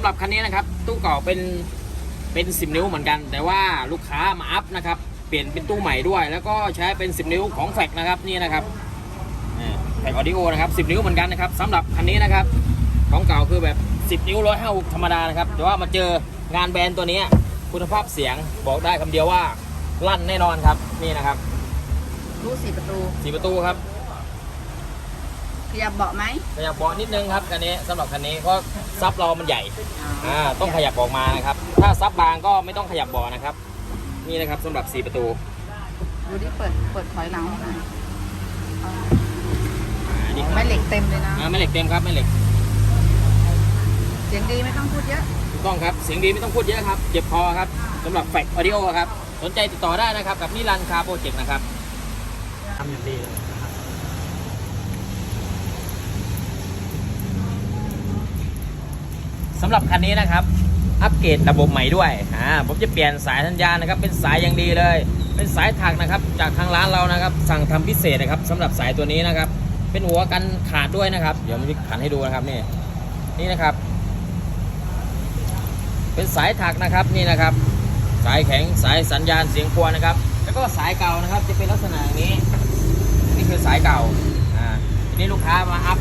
ำหรับคันนี้นะครับ ตู้เก่าเป็นเป็น 10 นิ้วเหมือนกัน แต่ว่าลูกค้ามาอัพนะครับ เปลี่ยนเป็นตู้ใหม่ด้วย แล้วก็ใช้เป็น 10 นิ้วของแฟกนะครับนี่นะครับแฟกออดิโอนะครับ10 นิ้วเหมือนกันนะครับสำหรับคันนี้นะครับ ของเก่าคือแบบ 10 นิ้วร้อยห้าธรรมดานะครับแต่ว่ามาเจองานแบรนด์ตัวนี้คุณภาพเสียงบอกได้คำเดียวว่าลั่นแน่นอนครับนี่นะครับรู้สี่ประตูสีประตูครับ ขยับเบาะไหมขยับเบาะนิดนึงครับคันนี้สำหรับคันนี้เพราะซับเรามันใหญ่อ่าต้องขยับออกมานะครับ ถ้าซับบางก็ไม่ต้องขยับเบาะนะครับ นี่นะครับสำหรับ 4 ประตูดูดิเปิดเปิดถอยหลังให้หน่อยอ่านี่ครับแม่เหล็กเต็มเลยนะ อ่าแม่เหล็กเต็มครับแม่เหล็กเสียงดีไม่ต้องพูดเยอะถูกต้องครับเสียงดีไม่ต้องพูดเยอะครับเจ็บคอครับสำหรับแฟกออดิโอครับสนใจติดต่อได้นะครับกับนิรันดร์คาร์โปรเจกต์นะครับทำอย่างดีเลยนะครับ สำหรับคันนี้นะครับ อัปเกรดระบบใหม่ด้วยอ่าผมจะเปลี่ยนสายสัญญาณนะครับ เป็นสายอย่างดีเลย เป็นสายถักนะครับ จากทางร้านเรานะครับ สั่งทำพิเศษนะครับสำหรับสายตัวนี้นะครับ เป็นหัวกันขาดด้วยนะครับ เดี๋ยวผมจะขันให้ดูนะครับนี่นี่นะครับ เป็นสายถักนะครับนี่นะครับ สายแข็งสายสัญญาณเสียงครัวนะครับ แล้วก็สายเก่านะครับจะเป็นลักษณะอย่างนี้นี่คือสายเก่าอ่าทีนี้ลูกค้ามาอัพ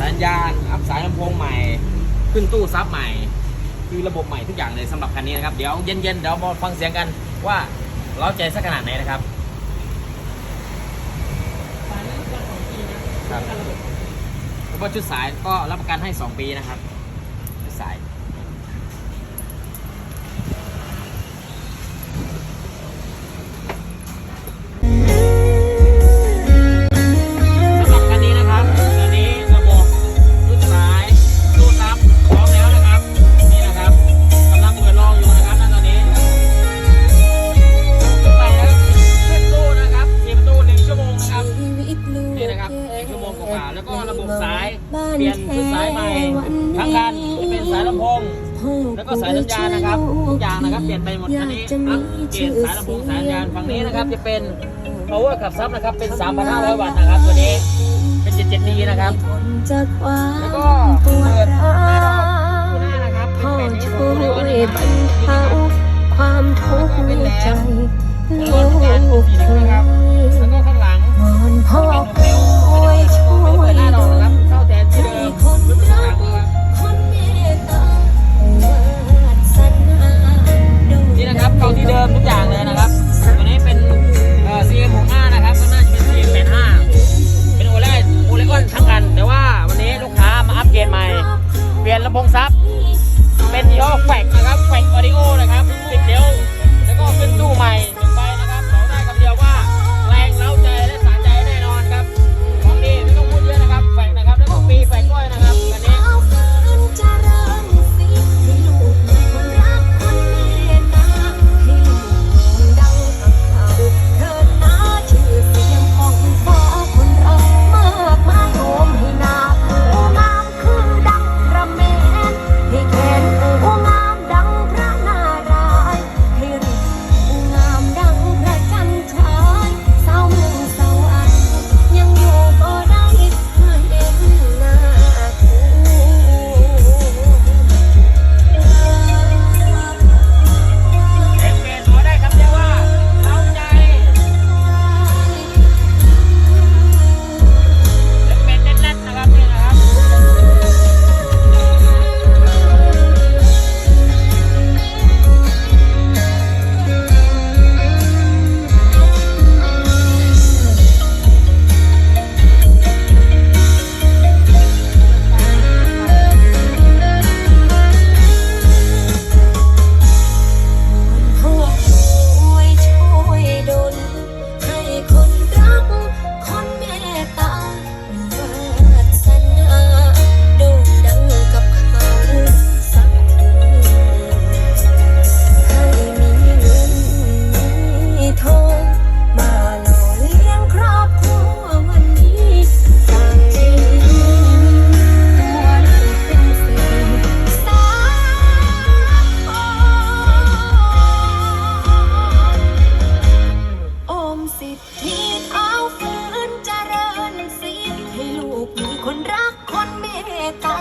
สัญญาณอัพสายลำโพงใหม่ ขึ้นตู้ซับใหม่ คือระบบใหม่ทุกอย่างเลยสำหรับคันนี้นะครับ เดี๋ยวเย็นๆเดี๋ยวมาฟังเสียงกันว่าเราใจสักขนาดไหนนะครับครับแล้วก็ชุดสายก็รับประกันให้ 2 ปีนะครับ สาย เปลี่ยนเป็นสายใหม่ทั้งคันจะเป็นสายลำโพงแล้วก็สายสัญญาณนะครับทุกอย่างนะครับเปลี่ยนไปหมดคันนี้อัปเกรดสายลำโพงสายสัญญาณฝั่งนี้นะครับจะเป็น power ขับซับนะครับเป็น 3,500 วัตต์นะครับตัวนี้เป็น 77D นะครับแล้วก็เปิดหน้าดอกตัวหน้านะครับเป็นพ่อแปดนิ้วช่โชวว์ยเลยบรรเทาความทุกข์ในใจลูก พงซับเมสิทธิเท้าฟื้นเจริญสิทธิ์ให้ลูกมีคนรักคนเมตตา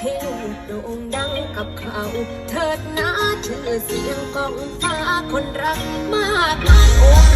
ให้ลูกโด่งดังกับเขา เถิดนะชื่อเสียงกองฟ้าคนรักมากมายโอ้